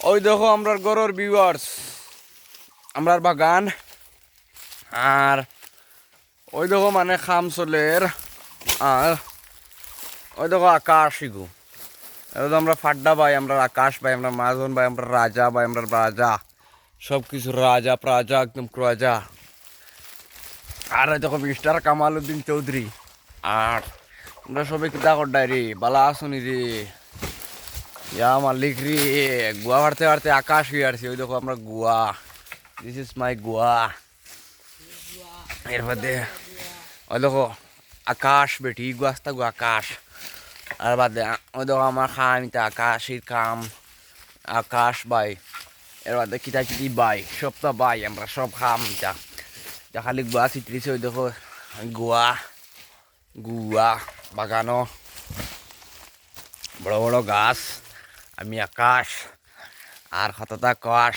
ওই দেখো আমরার গরুর ভিউয়ার্স আমরার বাগান। আর ওই দেখো মানে খাম চলের আর ওই দেখো আকাশ ইগু। আমরা ফাড্ডা ভাই, আমরা আকাশ ভাই, আমরা মাজন ভাই, আমরা রাজা ভাই, আমরা রাজা। সব কিছু রাজা, প্রাজা, একদম রাজা আর এই দেখো মিস্টার কামাল উদ্দিন চৌধুরী। আর আমরা সবাই কিতা করডাই রে বালা আসুনি রে ইয়া মালিক রে, গুয়া হারতে হারতে আকাশ হয়ে আসছে। ওই দেখো আমরা গুয়া। দিস ইজ মাই গুয়া। এর মধ্যে, ওই দেখো, আকাশ বেটি, গুয়াস্তা গু আকাশ। আর বাদে ওই দেখো আমার খাম ইতা আকাশের কাম আকাশ বাই। এর বাদে কিতা কিতি বাই। সবটা বাই, আমরা সব খাম ইতা ইতা খালি গুয়া চিত্রিছে, ওই দেখো, গুয়া। গুয়া, বাগানো। বড় বড় গাছ। আমি আকাশ আর হততা আকাশ